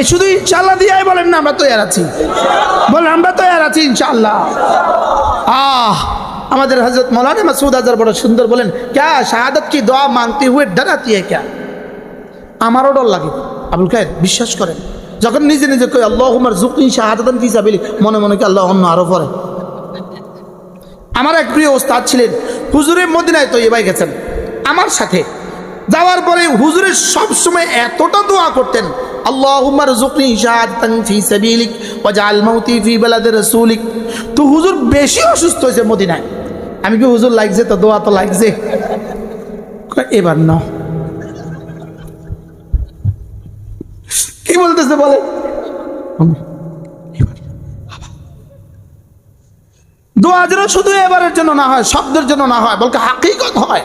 এই শুধু ইনশাল্লাহ দিয়াই বলেন না, আমরা তৈয়ার আছি। বলেন, আমরা তৈয়ার আছি ইনশাল্লাহ আহ, আমাদের হজরত মৌলানা মাসুদ আজার বড় সুন্দর বলেন, ক্যা শাহাদত কি দোয়া মানতে হুয়ে ডরাতি ক্যা? আমারও ডর লাগে। আবুল খায়ের, বিশ্বাস করেন। যখন নিজে নিজে কই আল্লাহ হুমার জুকনি শাহাদান ফিসাবিলি মনে মনে কি আল্লাহ অন্য আরও পরে। আমার এক প্রিয় ওস্তাদ ছিলেন, হুজুরের মদিনায় তো এবাই গেছেন। আমার সাথে যাওয়ার পরে হুজুরের সব সময় এতটা দোয়া করতেন ফি তো হুজুর বেশি অসুস্থ হয়েছে আমি কি হুজুর লাগছে? তো দোয়া তো লাগছে। এবার না কি বলতেছে বলে? দোয়া শুধু এবারের জন্য না হয়, শব্দের জন্য না হয়, বলকে হাকিকত হয়।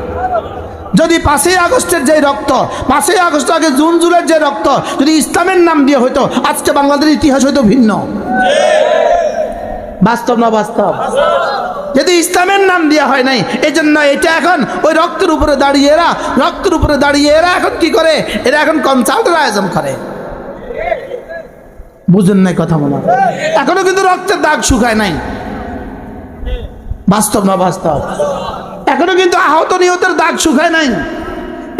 যদি পাঁচই আগস্টের যে রক্ত, পাঁচই আগস্ট আগে জুন, জুলাইয়ের যে রক্ত, যদি ইসলামের নাম দিয়ে হইতো, আজকে বাংলাদেশের ইতিহাস হইতো ভিন্ন। বাস্তব না বাস্তব? যদি ইসলামের নাম দেওয়া হয় নাই এই জন্য এটা এখন ওই রক্তের উপরে দাঁড়িয়ে এরা, রক্তের উপরে দাঁড়িয়ে এরা এখন কি করে? এরা এখন কনসাল্টের আয়োজন করে। বুঝেন নাই কথা মনে? এখনও কিন্তু রক্তের দাগ শুকায় নাই। বাস্তব না বাস্তব? এখনও কিন্তু আহত নিহতের দাগ শুকায় নাই।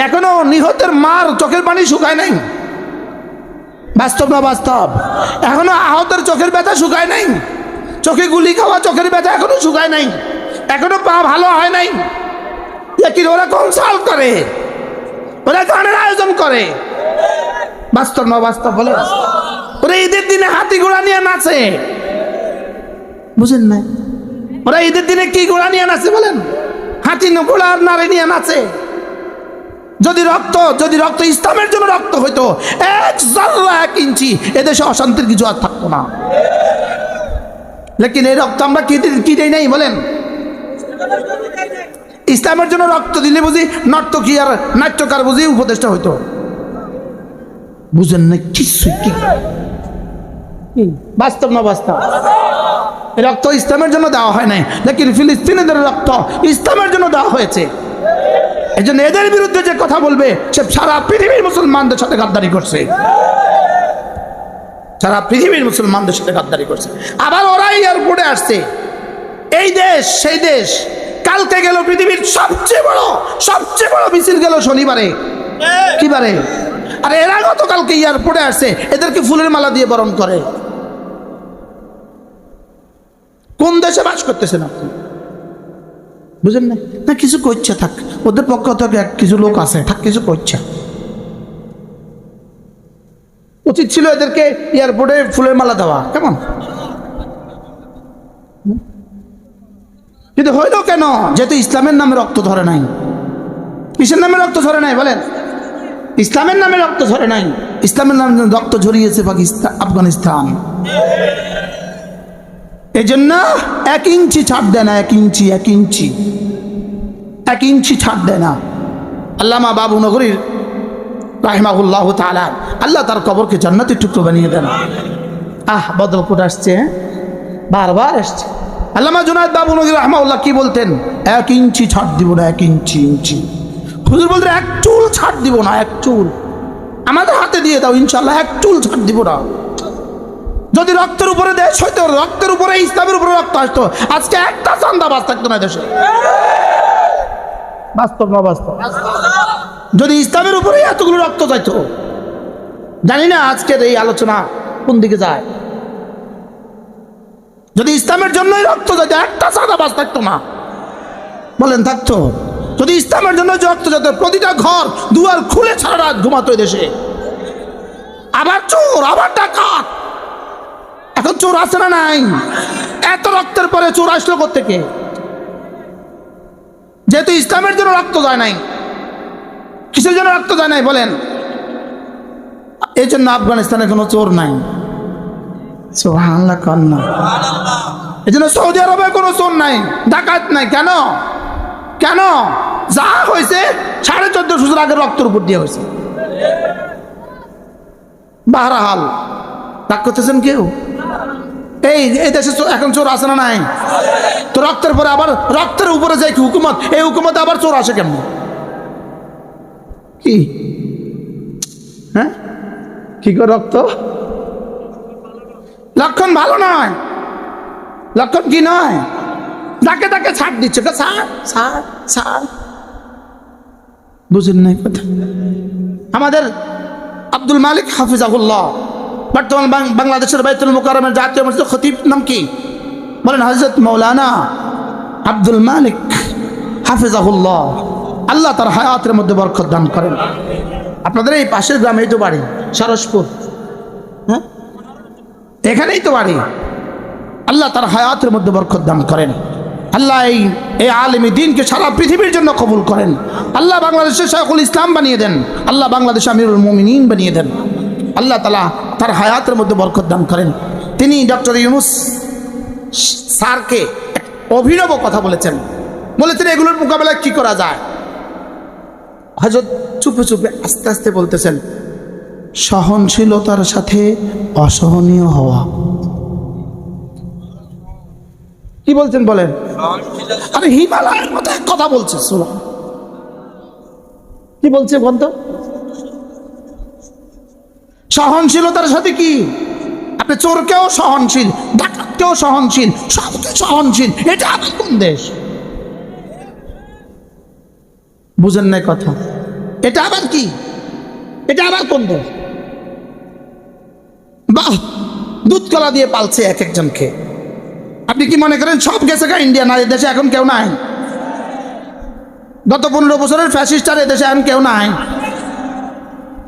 এখনও নিহতের মার চোখের পানি শুকায় নাই। বাস্তব না বাস্তব? এখনও আহতের চোখের ব্যথা শুকায় নাই। চোখে গুলি খাওয়া, চোখের ব্যথা এখনও শুকায় নাই। এখনও পা ভালো হয় নাই। কি ওরা কনসাল্ট করে? ওরা গানের আয়োজন করে। বাস্তব না বাস্তব বলে ওরা ঈদের দিনে হাতি ঘোড়া নিয়ে নাচে। বুঝেন না ওরা ঈদের দিনে কি ঘোড়া নিয়ে নাচে বলেন? হাতি ন- ঘোড়া আর নারে নিয়ে নাচে। যদি রক্ত যদি রক্ত, ইসলামের জন্য রক্ত হইতো, এক জাল্লা, এক ইঞ্চি, এদেশে অশান্তির কিছু আর থাকতো না। লেকিন এই রক্ত আমরা কি কি দেই নাই, বলেন? ইসলামের জন্য রক্ত দিলে বুঝি নর্তকী আর নাট্যকার বুঝি উপদেষ্টা হইতো। বুঝেন না কিছু কি? বাস্তব না বাস্তব? রক্ত ইসলামের জন্য দেওয়া হয় নাই। লেকিন ফিলিস্তিনিদের রক্ত ইসলামের জন্য দেওয়া হয়েছে? এই জন্য এদের বিরুদ্ধে যে কথা বলবে, সে সারা পৃথিবীর মুসলমানদের সাথে গাদ্দারি করছে। সারা পৃথিবীর মুসলমানদের সাথে গাদ্দারি করছে। আবার ওরাই এয়ারপোর্টে আসছে। এই দেশ, সেই দেশ, কালকে গেল পৃথিবীর সবচেয়ে বড় সবচেয়ে বড় মিছিল গেল শনিবারে। কিবারে আর এরা গতকালকে এয়ারপোর্টে আসছে, এদেরকে ফুলের মালা দিয়ে বরণ করে। কোন দেশে বাস করতেছেন আপনি? বুঝেন না না, কিছু করছে থাক। ওদের পক্ষ থেকে কিছু লোক আছে, থাক, কিছু করছে উচিত ছিল এদেরকে এয়ারপোর্টে ফুলের মালা দেওয়া, কেমন? কিন্তু হইল কেন? যেহেতু ইসলামের নামে রক্ত ধরে নাই। কিসের নামে রক্ত ধরে নাই, বলেন? ইসলামের নামে রক্ত ধরে নাই। ইসলামের নামে রক্ত ঝরিয়েছে পাকিস্তান আফগানিস্তান। এই জন্য এক ইঞ্চি ছাড় দেয় না, এক ইঞ্চি এক ইঞ্চি। এক ইঞ্চি ছাড় দেয় না। আল্লামা বাবু নগরীর রাহিমাহুল্লাহ তালা আল্লাহ তার কবরকে জান্নাতের টুকরো বানিয়ে দেন। আহ বদলপুর আসছে হ্যাঁ? বারবার আসছে। আল্লামা জুনায়দ বাবু নগরী রহমাউল্লাহ কি বলতেন? এক ইঞ্চি ছাড় দিব না, এক ইঞ্চি ইঞ্চি। হুজুর বলতে, এক চুল ছাড় দিব না, এক চুল। আমাদের হাতে দিয়ে দাও ইনশাল্লাহ এক চুল ছাড় দিব না। যদি রক্তের উপরে দেশ হইতো, রক্তের উপরে, ইসলামের উপরে রক্ত আসতো, আজকে একটা চান্দাবাজ থাকতো না দেশে। বাস্তব না বাস্তব? যদি ইসলামের উপরে এতগুলো রক্ত যাইতো, জানি না আজকের এই আলোচনা কোন দিকে যায়। যদি ইসলামের জন্যই রক্ত যাইতো, একটা চাঁদাবাজ থাকতো না। বলেন, থাকতো। যদি ইসলামের জন্য রক্ত যেত প্রতিটা ঘর, দুয়ার খুলে ছাড়া রাত ঘুমাতো দেশে। আবার চোর, আবার ডাকাত চোর আসে না নাই? এত রক্তের পরে চোর আসলো থেকে যেহেতু ইসলামের জন্য রক্ত যায় নাই। কিসের জন্য রক্ত যায় নাই বলেন? এই জন্য আফগানিস্তানে কোনো চোর নাই। সৌদি আরবে কোনো চোর নাই। ডাকাত নাই। কেন? কেন? যা হয়েছে, সাড়ে চোদ্দশো বছর আগে রক্তের উপর দিয়ে হয়েছে। বাহারাহাল। রাগ করতেছেন কেউ? এই এই দেশে এখন চোর আসে না নাই? তো রক্তের পরে আবার রক্তের উপরে যায় কি হুকুমত? এই হুকুমতে আবার চোর আসে কেমন? কি? হ্যাঁ? কি করে রক্ত? লক্ষণ ভালো নয়। লক্ষণ কি নয়? যাকে তাকে ছাড় দিচ্ছে। ছাড়? ছাড় বুঝেন নাই কথা? আমাদের আব্দুল মালিক হাফিজ হাফিজাহুল্লাহ। বর্তমান বাংলাদেশের বাইতুল মোকারমের জাতীয় মসজিদ খতিব নাম কি? বলেন হজরত মৌলানা আব্দুল মালিক হাফিজাহুল্লাহ। আল্লাহ তার হায়াতের মধ্যে বরকত দান করেন। আপনাদের এই পাশের গ্রামেই তো বাড়ি, সারসপুর। হ্যাঁ? এখানেই তো বাড়ি। আল্লাহ তার হায়াতের মধ্যে বরকত দান করেন। আল্লাহ এই এই আলমী দিনকে সারা পৃথিবীর জন্য কবুল করেন। আল্লাহ বাংলাদেশের শাহুল ইসলাম বানিয়ে দেন। আল্লাহ বাংলাদেশ আমিরুল মোমিনিন বানিয়ে দেন। আল্লাহ তালা তার হায়াতের মধ্যে বরকত দান করেন। তিনি ডক্টর ইউনুস স্যারকে অভিনব কথা বলেছেন। বলেছেন এগুলোর মোকাবেলায় কি করা যায়? হজরত চুপে চুপে আস্তে আস্তে বলতেছেন, সহনশীলতার সাথে অসহনীয় হওয়া। কি বলছেন বলেন? আরে হিমালয়ের এক কথা বলছে শোনো কি বলছে বন্ধ সহনশীলতার সাথে কি? আপনি চোরকেও সহনশীল, ডাকাতকেও সহনশীল, সবকে সহনশীল, এটা আবার কোন দেশ? বুঝেন না কথা। এটা আবার কি? এটা আবার কোন দেশ? বাহ, দুধ কলা দিয়ে পালছে এক একজনকে। আপনি কি মনে করেন সব গেছে গা ইন্ডিয়া? না দেশে এখন কেউ নাই। গত পনেরো বছরের ফ্যাসিস্টার এদেশে এখন কেউ নাই।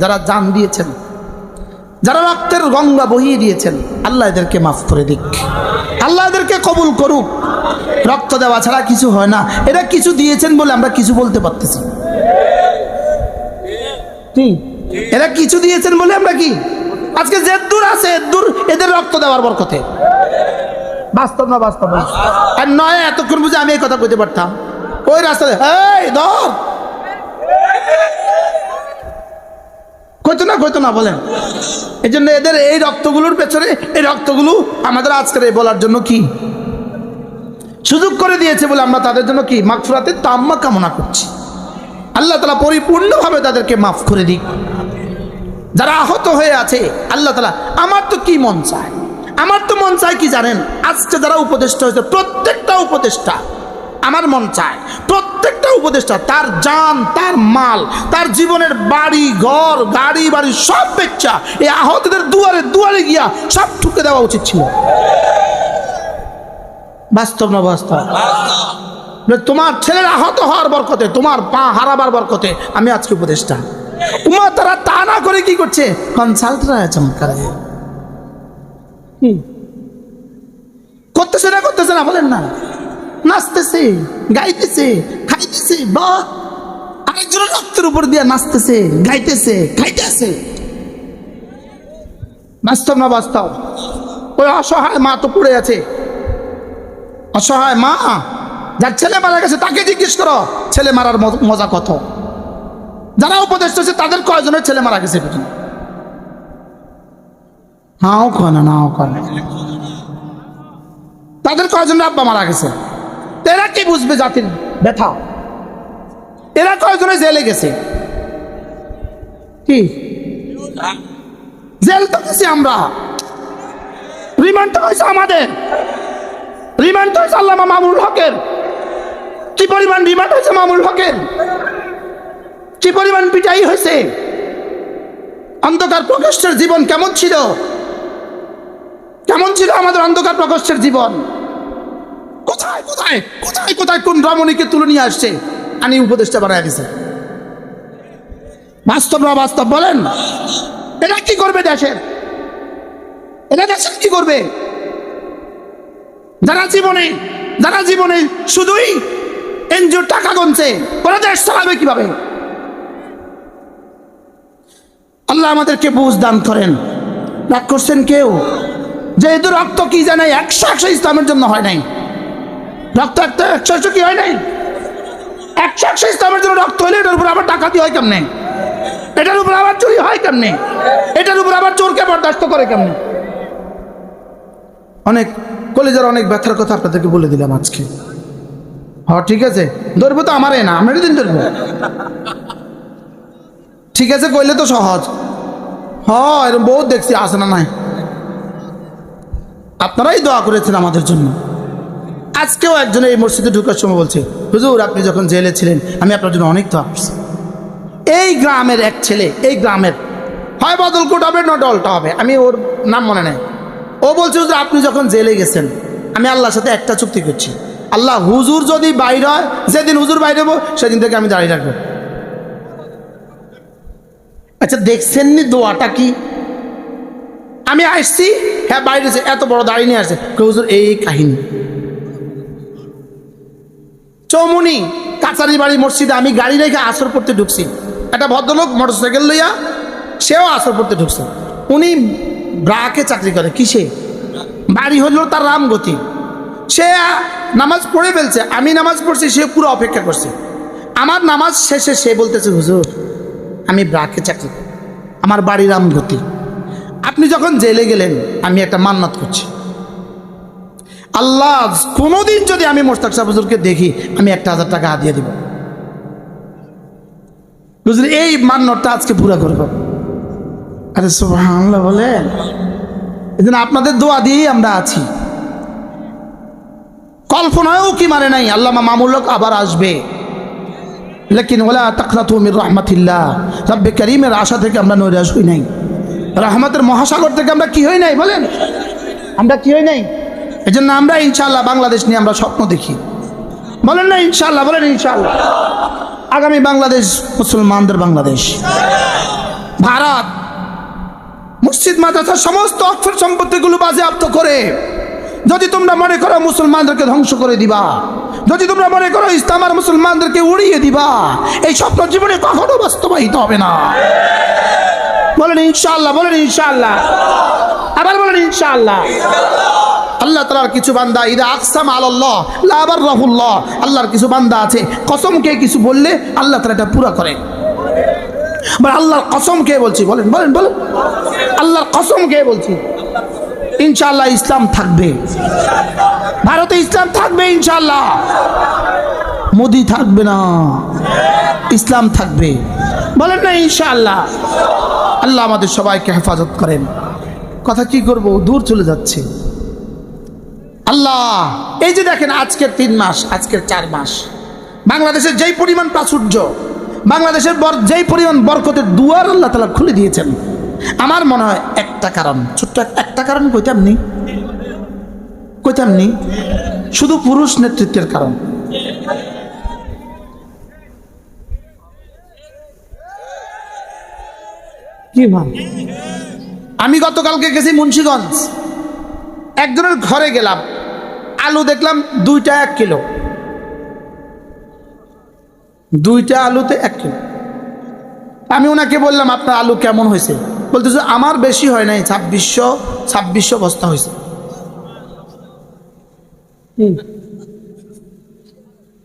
যারা জান দিয়েছেন, যারা রক্তের গঙ্গা বহিয়ে দিয়েছেন, আল্লাহ এদেরকে মাফ করে দিক। আল্লাহ এদেরকে কবুল করুক। রক্ত দেওয়া ছাড়া কিছু হয় না। এরা কিছু দিয়েছেন বলে আমরা কিছু বলতে পারতেছি এরা কিছু দিয়েছেন বলে আমরা কি? আজকে যে দূর আছে এদ্দুর এদের রক্ত দেওয়ার বরকতে। বাস্তব না বাস্তব? না। আর নয়, এতক্ষণ বুঝে আমি এই কথা বলতে পারতাম। ওই রাস্তাতে, এই ধর! কইতো না কইতো না বলেন। এই জন্য এদের এই রক্তগুলোর পেছনে, এই রক্তগুলো আমাদের আজকের এই বলার জন্য কি? সুযোগ করে দিয়েছে বলে আমরা তাদের জন্য কি? মাগফুরাতের তাম্মা কামনা করছি। আল্লাহ তালা পরিপূর্ণভাবে তাদেরকে মাফ করে দিক। যারা আহত হয়ে আছে, আল্লাহ তালা, আমার তো কি মন চায়? আমার তো মন চায় কি জানেন? আজকে যারা উপদেষ্টা হয়েছে, প্রত্যেকটা উপদেষ্টা আমার মন চায়। প্রত্যেকটা উপদেষ্টা তার জান তার মাল তার জীবনের বাড়ি ঘর গাড়ি বাড়ি সব বেচ্চা এই আহতদের দুয়ারে দুয়ারে গিয়া সব ঠুকে দেওয়া উচিত ছিল। বাস্তব না বাস্তব? তোমার ছেলের আহত হওয়ার বরকতে তোমার পা হারাবার বরকতে আমি আজকে উপদেষ্টা। উমা তারা তা না করে কি করছে? কনসাল্ট চমৎকার করতেছে না করতেছে না বলেন না। নাচতেছে, গাইতেছে, খাইতেছে, বা আরেকজনের রক্তের উপর দিয়ে নাচতেছে, গাইতেছে, খাইতেছে। বাস্তব না বাস্তব? ওই অসহায় মা তো পড়ে আছে। অসহায় মা, যার ছেলে মারা গেছে, তাকে জিজ্ঞেস করো, ছেলে মারার মজা কত? যারা উপদেশ হচ্ছে তাদের কয়জনের ছেলে মারা গেছে পিছনে হাও কয় না, নাও কয় তাদের কয়জনের আব্বা মারা গেছে? এরা কি বুঝবে জাতির ব্যথা? এরা কয়জনে জেলে গেছে? কি? জেল তো গেছি আমরা। রিমান্ড হয়েছে আমাদের। রিমান্ড হয়েছে আল্লামা মামুল হকের। কি পরিমাণ রিমান্ড হয়েছে মামুল হকের? কি পরিমাণ পিটাই হয়েছে? অন্ধকার প্রকোষ্ঠের জীবন কেমন ছিল? কেমন ছিল আমাদের অন্ধকার প্রকোষ্ঠের জীবন? কোথায় কোথায় কোথায় কোথায় কোন রমণীকে তুলে নিয়ে আসছে? আনি উপদেশটা বানায় দিছে। বাস্তব না বাস্তব বলেন। এটা কি করবে দেশের? এটা দেশের কি করবে? যারা জীবনে যারা জীবনে শুধুই এনজিওর টাকা গুনছে, ওরা দেশ চালাবে কীভাবে? আল্লাহ আমাদেরকে বুঝ দান করেন। রাগ করছেন কেউ? যেহেতু রক্ত কি জানে, একশো একশো ইসলামের জন্য হয় নাই। রক্ত একটা একশো একশো কি হয় নাই? একশো একশো ইসলামের জন্য রক্ত হলে এটার উপর আবার ডাকাতি হয় কেমনে? এটার উপর আবার চুরি হয় কেমনে? এটার উপর আবার চোরকে বরদাস্ত করে কেমনে? অনেক কলেজের অনেক ব্যথার কথা আপনাদেরকে বলে দিলাম আজকে। হ, ঠিক আছে। ধরবো তো আমারই না আমি দিন ধরবো। ঠিক আছে, কইলে তো সহজ। হ এরকম বহুত দেখছি আসে না নাই? আপনারাই দোয়া করেছেন আমাদের জন্য। আজকেও একজন এই মসজিদে ঢুকার সময় বলছে, হুজুর, আপনি যখন জেলে ছিলেন, আমি আপনার জন্য অনেক দোয়া করছি। এই গ্রামের এক ছেলে, এই গ্রামের, হয় বদলকোট হবে না ডলটা হবে। আমি ওর নাম মনে নেই। ও বলছে, হুজুর, আপনি যখন জেলে গেছেন, আমি আল্লাহর সাথে একটা চুক্তি করছি। আল্লাহ হুজুর যদি বাইর হয়, যেদিন হুজুর বাইরে হব, সেদিন থেকে আমি দাঁড়িয়ে রাখব আচ্ছা দেখছেন নি দোয়াটা কি? আমি আসছি হ্যাঁ বাইরে এত বড় দাঁড়িয়ে নিয়ে আসছে। হুজুর, এই কাহিনী। চৌমুনি, কাছারি বাড়ি মসজিদে আমি গাড়ি রেখে আসর পড়তে ঢুকছি। একটা ভদ্রলোক মোটরসাইকেল লইয়া সেও আসর পড়তে ঢুকছে। উনি ব্রাকে চাকরি করে, কিসে? বাড়ি হলো তার রামগতি। সে নামাজ পড়ে ফেলছে, আমি নামাজ পড়ছি, সে পুরো অপেক্ষা করছে। আমার নামাজ শেষে সে বলতেছে, হুজুর, আমি ব্রাকে চাকরি করি, আমার বাড়ি রামগতি। আপনি যখন জেলে গেলেন, আমি একটা মান্নাত করছি। আল্লাহ, কোনোদিন যদি আমি মোস্তাক সাহেব হুজুরকে দেখি, আমি একটা হাজার টাকা দিয়ে দিব। বুঝলি এই মান্যটা আজকে পুরা করব। আরে সুবহানাল্লাহ বলেন। জন্য আপনাদের দোয়া দিয়েই আমরা আছি। কল্পনায়ও কি মানে নাই আল্লাহ মামুল্লক আবার আসবে। লেকিন ওলা তাকরাতু মির রহমাতিল্লাহ। রব্বে করিমের আশা থেকে আমরা নৈরাশ হই নাই। রহমতের মহাসাগর থেকে আমরা কি হই নাই বলেন? আমরা কি হই নাই? এই জন্য আমরা ইনশাল্লাহ বাংলাদেশ নিয়ে আমরা স্বপ্ন দেখি। বলেন না ইনশাল্লাহ বলেন ইনশাল্লাহ আগামী বাংলাদেশ, মুসলমানদের বাংলাদেশ। ভারত, মসজিদ মাদ্রাসার সমস্ত অক্ষর সম্পত্তিগুলো বাজেয়াপ্ত করে যদি তোমরা মনে করো মুসলমানদেরকে ধ্বংস করে দিবা, যদি তোমরা মনে করো ইসলাম আর মুসলমানদেরকে উড়িয়ে দিবা, এই স্বপ্ন জীবনে কখনো বাস্তবায়িত হবে না। বলেন ইনশাআল্লাহ বলেন ইনশাআল্লাহ। আবার বলেন ইনশাআল্লাহ। আল্লাহ তালার কিছু বান্দা, ইদা আকসাম আল্লাহ লাবার রাহুল্লাহ আল্লাহর কিছু বান্দা আছে। কসমকে কিছু বললে আল্লাহ তালা এটা পুরা করে। আল্লাহর কসম কে বলছি, বলেন বলেন বলেন। আল্লাহর কসম কে বলছি। ইনশাল্লাহ ইসলাম থাকবে। ভারতে ইসলাম থাকবে ইনশাল্লাহ মোদি থাকবে না। ইসলাম থাকবে। বলেন না ইনশাআল্লাহ। আল্লাহ আমাদের সবাইকে হেফাজত করেন। কথা কি করব? দূর চলে যাচ্ছে। আল্লাহ। এই যে দেখেন, আজকের তিন মাস, আজকের চার মাস। বাংলাদেশের যেই পরিমাণ প্রাচুর্য, বাংলাদেশের বর, যেই পরিমাণ বরকতের দুয়ার আল্লাহ তালা খুলে দিয়েছেন, আমার মনে হয় একটা কারণ, ছোট্ট একটা কারণ কইতাম নি? কইতাম নি? শুধু পুরুষ নেতৃত্বের কারণ। কি আমি গতকালকে গেছি মুন্সীগঞ্জ। একজনের ঘরে গেলাম। আলু দেখলাম দুইটা এক কিলো। দুইটা আলুতে এক কিলো। আমি ওনাকে বললাম, আপনার আলু কেমন হয়েছে? বলতেছে, আমার বেশি হয় নাই, ছাব্বিশশো ছাব্বিশশো বস্তা হয়েছে।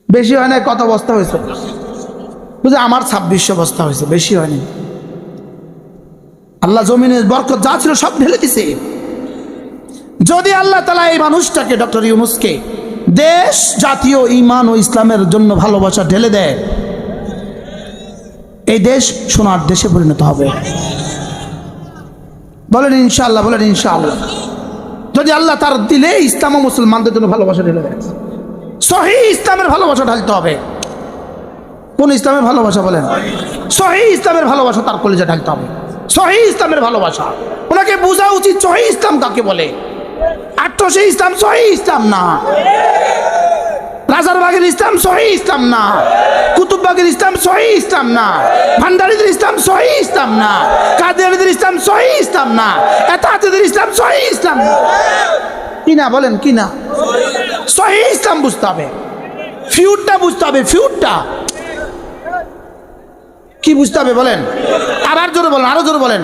বেশি হয় নাই, কত বস্তা হয়েছে? বুঝে আমার ছাব্বিশশো বস্তা হয়েছে, বেশি হয়নি। আল্লাহ জমিনের বরকত যা ছিল সব ঢেলে দিছে। যদি আল্লাহ তালা এই মানুষটাকে ডক্টর ইউনুসকে দেশ, জাতীয় ইমান ও ইসলামের জন্য ভালোবাসা ঢেলে দেয়, এই দেশ সোনার দেশে পরিণত হবে। বলেন ইনশাআল্লাহ বলেন ইনশাআল্লাহ। যদি আল্লাহ তার দিলে ইসলাম ও মুসলমানদের জন্য ভালোবাসা ঢেলে দেয়, সহি ইসলামের ভালোবাসা ঢালতে হবে। কোন ইসলামের ভালোবাসা বলেন? সহি ইসলামের ভালোবাসা তার কলেজে ঢালতে হবে। সহি ইসলামের ভালোবাসা। ওনাকে বোঝা উচিত সহি ইসলাম কাকে বলে। আটশো ইসলাম সহি ইসলাম না। রাজারবাগের ইসলাম সহি ইসলাম না। কুতুববাগের ইসলাম সহি ইসলাম না। ভান্ডারিদের ইসলাম সহি ইসলাম না। কাদিয়ারিদের ইসলাম সহি ইসলাম না। এতাহাতিদের ইসলাম সহি ইসলাম না। কি বলেন, কি না? সহি ইসলাম বুঝতে হবে। ফিউরটা বুঝতে হবে ফিউরটা কি বুঝতে হবে বলেন? আবার জোরে বলেন, আরও জোরে বলেন।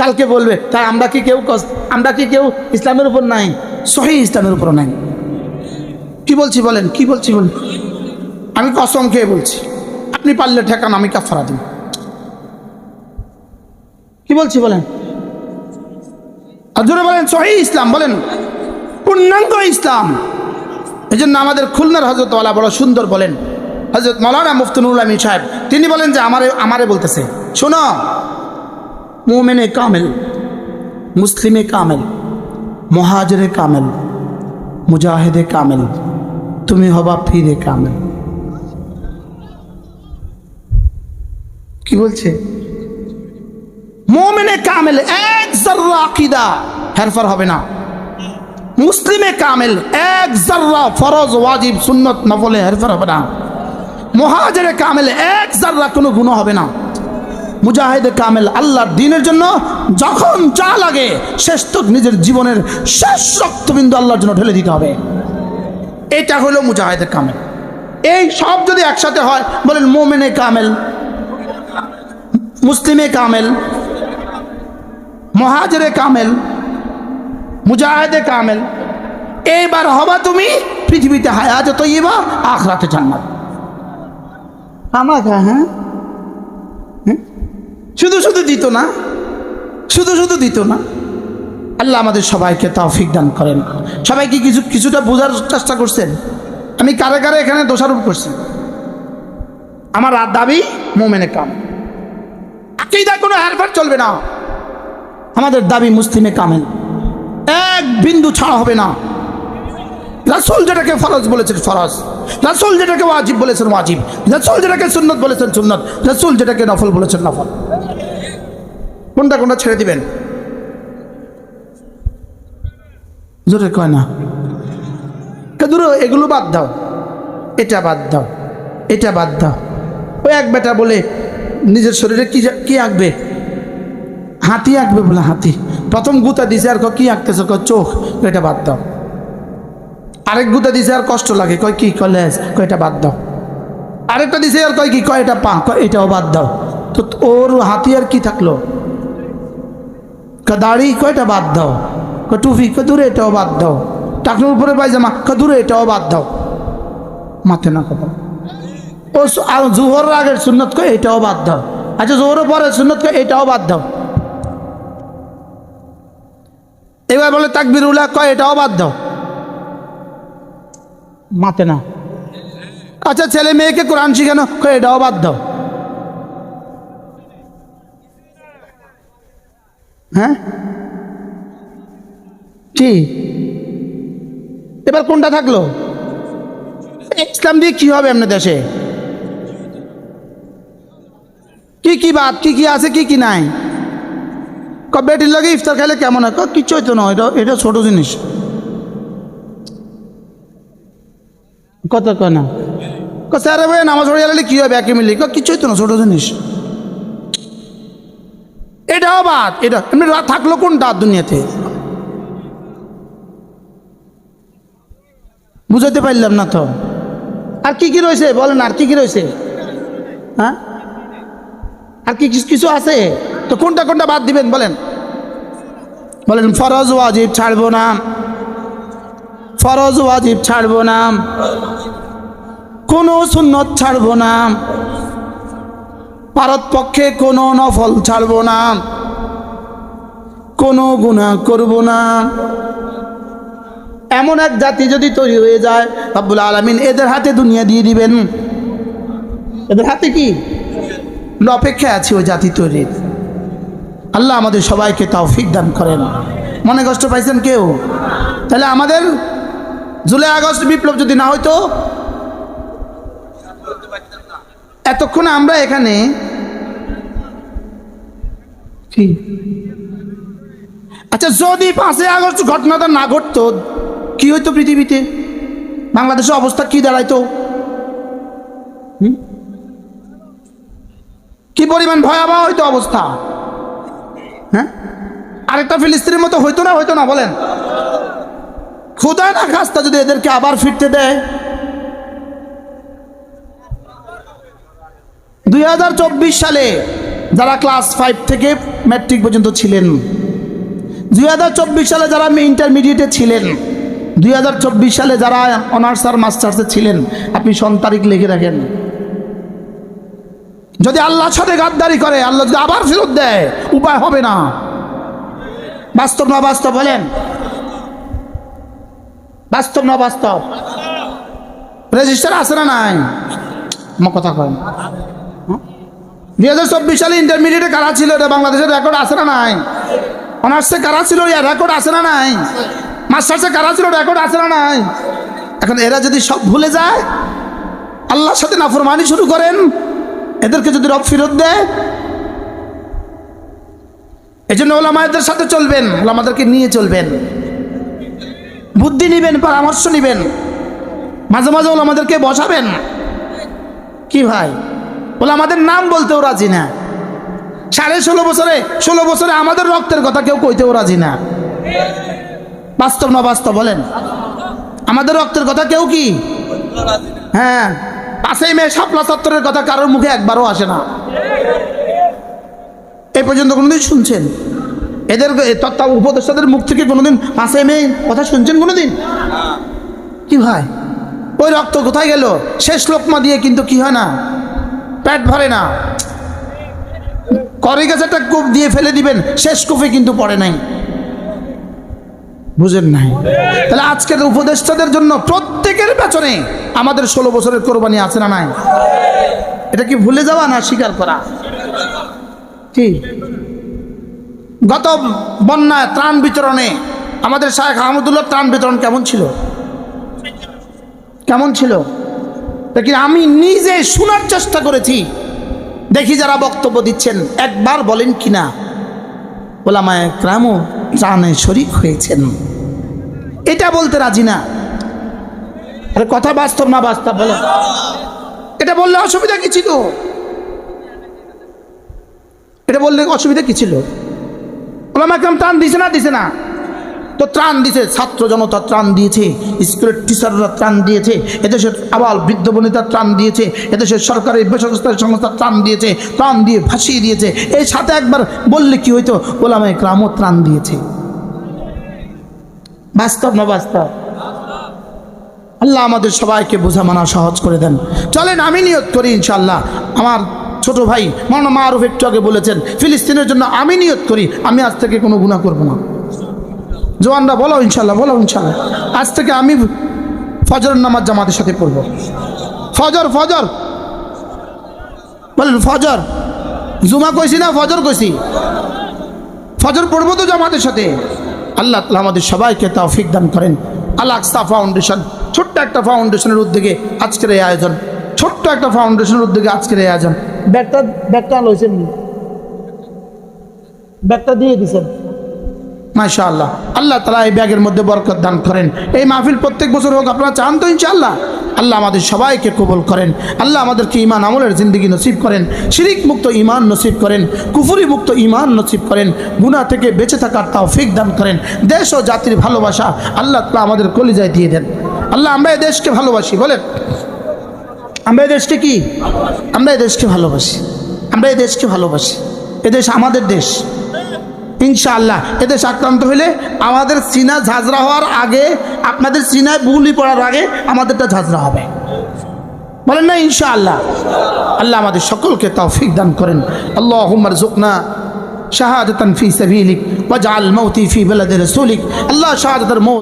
কালকে বলবে তাই আমরা কি কেউ আমরা কি কেউ ইসলামের উপর নাই? সহি ইসলামের উপর নাই। কি বলছি বলেন, কি বলছি বলেন? আমি কসম খেয়ে বলছি, আপনি পারলে ঠেকান, আমি কাফারা দিন কি বলছি বলেন? আর বলেন, সহি ইসলাম, বলেন, পূর্ণাঙ্গ ইসলাম। এই জন্য আমাদের খুলনার হজরত ওয়ালা বড় সুন্দর বলেন। হজরত মৌলানা মুফতুনুল আমিন সাহেব, তিনি বলেন যে আমারে আমারে বলতেছে, শোনো মোমেনে কামেল, মুসলিমে কামেল, মহাজরে কামেল, মুজাহিদে কামেল, তুমি হবা ফিরে কামেল। কি বলছে? মোমেনে কামেল, এক জর্রা আকিদা হেরফার হবে না। মুসলিমে কামেল, এক জর্রা ফরজ, ওয়াজিব, সুন্নত, নফলে হেরফার হবে না। মহাজরে কামেল, এক জাররা কোনো গুণ হবে না। মুজাহিদে কামেল আল্লাহর দিনের জন্য যখন যা লাগে শেষ তক নিজের জীবনের শেষ রক্তবিন্দু আল্লাহর জন্য ঢেলে দিতে হবে। এটা হলো মুজাহিদে কামেল। এই সব যদি একসাথে হয়, বলেন মোমেনে কামেল, মুসলিমে কামেল, মহাজরে কামেল, মুজাহেদে কামেল, এইবার হবা তুমি পৃথিবীতে হায়াতে তৈবা আখরাতে জান্নাত। আমাকে হ্যাঁ? শুধু শুধু দিত না। শুধু শুধু দিত না। আল্লাহ আমাদের সবাইকে তৌফিক দান করেন। সবাই কি কিছু কিছুটা বোঝার চেষ্টা করছেন? আমি কারে কারে এখানে দোষারোপ করছি? আমার আর দাবি মোমেনে কাম। আকিদায় কোনো হেরফের চলবে না। আমাদের দাবি মুসলিমে কামেল। এক বিন্দু ছাড়া হবে না। রাসুল যেটাকে ফরজ বলেছেন, ফরজ। রাসুল যেটাকে ওয়াজিব বলেছেন, ওয়াজিব। রাসুল যেটাকে সুন্নত বলেছেন, সুন্নত। রাসুল যেটাকে নফল বলেছেন, নফল। কোনটা কোনটা ছেড়ে দিবেন? জোরে কয় না। দূর এগুলো বাদ দাও। এটা বাদ দাও এটা বাদ দাও। ওই এক বেটা বলে নিজের শরীরে কি কি আঁকবে? হাতি আঁকবে বলে হাতি। প্রথম গুতা দিছে আর ক কি আঁকতেছে? ক চোখ। এটা বাদ দাও। আরেক গুতা দিছে আর কষ্ট লাগে। কয় কি? কলেজ কয় এটা বাদ দাও। আরেকটা দিছে আর কয় কি? কয় এটা পা। কয় এটাও বাদ দাও। তো ওর হাতি আর কি থাকল? দাড়ি কয়টা বাদ দাও? ক টুপি ক দূরে এটাও বাদ দাও। টাকনোর উপরে পায়জামা ক দূরে এটাও বাদ দাও। মাথে না কথা। ও আর জোহরের আগের সুন্নত কয়, এটাও বাদ দাও। আচ্ছা জোহরের পরে সুন্নত কয়, এটাও বাদ দাও। এবার বলে তাকবির উল্লাহ কয়, এটাও বাদ দাও। মাতে না। আচ্ছা ছেলে মেয়েকে কোরআন শিখানো, কয়, এটাও বাদ দাও। হ্যাঁ? কি? এবার কোনটা থাকল? ইসলাম দিয়ে কি হবে এমনি দেশে? কি কি বাদ, কি কি আছে, কি কি নাই? বেটির লাগে ইফতার খাইলে কেমন হয়? কিচ্ছু হইতো না এটা এটা ছোট জিনিস। কত কয় না? স্যার নামাজ পড়ে গেলে কি হবে? একে মিলি কিচ্ছু হইতো না ছোট জিনিস। এটাও বাদ এটা, এমনি থাকল কোনটা দুনিয়াতে? বুঝাতে পারলাম না তো। আর কি কি রয়েছে? বলেন, আর কি কি রয়েছে? হ্যাঁ? আর কি কিছু আছে? তো কোনটা কোনটা বাদ দিবেন, বলেন। বলেন, ফরজ, ওয়াজিব ছাড়বো না। ফরজ, ওয়াজিব ছাড়বো না। কোনো সুন্নত ছাড়বো না। ভারত পক্ষে কোনো নফল ছাড়বো না। কোনো গুণা করব না। এমন এক জাতি যদি তৈরি হয়ে যায়, রব্বুল আলমিন এদের হাতে দুনিয়া দিয়ে দিবেন। এদের হাতে কি? অপেক্ষায় আছি ওই জাতি তৈরির। আল্লাহ আমাদের সবাইকে তৌফিক দান করেন। মনে কষ্ট পাইছেন কেউ? তাহলে আমাদের জুলাই আগস্ট বিপ্লব যদি না হইতো, এতক্ষণ আমরা এখানে আচ্ছা যদি পাঁচই আগস্ট ঘটনাটা না ঘটতো, কি হইতো পৃথিবীতে? বাংলাদেশের অবস্থা কি দাঁড়াইতো? কি পরিমাণ ভয়াবহ হইতো অবস্থা? হ্যাঁ? আরেকটা ফিলিস্তিনের মতো হইতো না হইতো না, বলেন। খুদা না খাস্তা যদি এদেরকে আবার ফিরতে দেয়? দুই হাজার চব্বিশ সালে যারা ক্লাস ফাইভ থেকে ম্যাট্রিক পর্যন্ত ছিলেন, দুই হাজার চব্বিশ সালে যারা ইন্টারমিডিয়েটে ছিলেন, দুই চব্বিশ সালে যারা অনার্স আর মাস্টার্সে ছিলেন, আপনি সন তারিখ লিখে রাখেন। যদি আল্লাহ সাথে গাদ্দারি করে, আল্লাহ যদি আবার ফেরত দেয়, উপায় হবে না। বাস্তব না বাস্তব বলেন? বাস্তব না বাস্তব? রেজিস্টার আছে না নাই? আমার কথা কয় দুই হাজার চব্বিশ সালে ইন্টারমিডিয়েটে কারা ছিল? এটা বাংলাদেশের রেকর্ড আছে না নাই? অনার্সে কারা ছিল? রেকর্ড আছে না নাই? মাস্টার্সে কারা ছিল? রেকর্ড আছে না নাই? এখন এরা যদি সব ভুলে যায়, আল্লাহর সাথে নাফরমানি শুরু করেন, এদেরকে যদি রব ফেরত দেয় এই জন্য ওলামায়দের সাথে চলবেন, ওলামাদেরকে নিয়ে চলবেন। বুদ্ধি নিবেন, পরামর্শ নিবেন। মাঝে মাঝে ওলামাদেরকে বসাবেন। কি ভাই? বলে আমাদের নাম বলতেও রাজি না। সাড়ে ষোলো বছরে ষোলো বছরে আমাদের রক্তের কথা কেউ কইতেও রাজি না। বাস্তব না বাস্তব বলেন? আমাদের রক্তের কথা কেউ কি? হ্যাঁ পাশেই মেয়ে শাপলা চত্বরের কথা কারোর মুখে একবারও আসে না। এই পর্যন্ত কোনোদিন শুনছেন? এদের তত্ত্ব উপদেষ্টাদের মুখ থেকে কোনোদিন পাশে মেয়ে কথা শুনছেন কোনোদিন? কি ভাই? ওই রক্ত কোথায় গেল? শেষ লোকমা দিয়ে কিন্তু কি হয় না? পেট ভরে না। করে গেছে একটা কূপ দিয়ে ফেলে দিবেন, শেষ কূপে কিন্তু পড়ে নাই। বুঝেন নাই? তাহলে আজকের উপদেষ্টাদের জন্য প্রত্যেকের পেছনে আমাদের ষোলো বছরের কোরবানি আছে না নাই? এটা কি ভুলে যাওয়া না স্বীকার করা? কি? গত বন্যায় ত্রাণ বিতরণে আমাদের শাহেখ আহমদুল্লাহ ত্রাণ বিতরণ কেমন ছিল? কেমন ছিল? দেখি আমি নিজে শোনার চেষ্টা করেছি। দেখি যারা বক্তব্য দিচ্ছেন, একবার বলেন কিনা? ওলামায় ক্রামও ত্রাণে শরিক হয়েছেন। এটা বলতে রাজি না। আরে কথা বাস্তব না বাস্তব বলো। এটা বললে অসুবিধা কি ছিল? এটা বললে অসুবিধা কি ছিল? ওলামা কাম ত্রাণ দিছে না দিছে না। তো ত্রাণ দিছে, ছাত্র জনতা ত্রাণ দিয়েছে স্কুলের টিচাররা ত্রাণ দিয়েছে, এদেশের আবাল বৃদ্ধ বনিতা ত্রাণ দিয়েছে, এদেশের সরকারি বেসরকারি সংস্থা ত্রাণ দিয়েছে, ত্রাণ দিয়ে ভাসিয়ে দিয়েছে। এই সাথে একবার বললে কি হইতো? ওলামায় গ্রামও ত্রাণ দিয়েছে। বাস্তব না বাস্তব? আল্লাহ আমাদের সবাইকে বোঝা মানা সহজ করে দেন। চলেন, আমি নিয়ত করি ইনশাল্লাহ আমার ছোট ভাই মৌলানা মারুফ একটু আগে বলেছেন, ফিলিস্তিনের জন্য আমি নিয়ত করি, আমি আজ থেকে কোনো গুণা করব না। জোয়ানরা বলো ইনশাল্লাহ বলো ইনশাল্লাহ আজ থেকে আমি ফজরের নামাজ জামাতের সাথে পড়ব। ফজর ফজর। বলেন ফজর। জুমা কইছি না, ফজর কইছি? ফজর পড়ব তো জামাতের সাথে। আল্লাহ তালা আমাদের সবাইকে তৌফিক দান করেন। আল আকসা ফাউন্ডেশন, ছোট্ট একটা ফাউন্ডেশনের উদ্যোগে আজকের এই আয়োজন। ছোট্ট একটা ফাউন্ডেশনের উদ্যোগে আজকের এই আয়োজন। ব্যাগটা ব্যাগটা লইছেন ব্যাগটা দিয়ে দিছেন। মাশা আল্লাহ আল্লাহ তালা এই ব্যাগের মধ্যে বরকত দান করেন। এই মাহফিল প্রত্যেক বছর হোক, আপনারা চান তো ইনশাআল্লাহ। আল্লাহ আমাদের সবাইকে কবল করেন। আল্লাহ আমাদেরকে ইমান আমলের জিন্দগি নসিব করেন। শিরিক মুক্ত ইমান নসিব করেন। কুফুরি মুক্ত ইমান নসিব করেন। গুণা থেকে বেঁচে থাকার তাও ফিক দান করেন। দেশ ও জাতির ভালোবাসা আল্লাহ তালা আমাদের কলিজায় দিয়ে দেন। আল্লাহ, আমরা এই দেশকে ভালোবাসি, বলেন। আমরা এই দেশকে কি? আমরা এই দেশকে ভালোবাসি। আমরা এই দেশকে ভালোবাসি। এদেশ আমাদের দেশ। ইনশাআল্লাহ। এতে আক্রান্ত হলে আমাদের সিনা ঝাঁঝরা হওয়ার আগে, আপনাদের সিনায় বুলি পড়ার আগে আমাদেরটা ঝাঁঝরা হবে। বলেন না, ইনশাআল্লাহ। আল্লাহ আমাদের সকলকে তৌফিক দান করেন। আল্লাহ জুকনা শাহাদাতান ফি সাবিলিক ওয়াজআল মাউতি ফি বালাদি রাসূলিক। আল্লাহ শাহাদাতের মৌত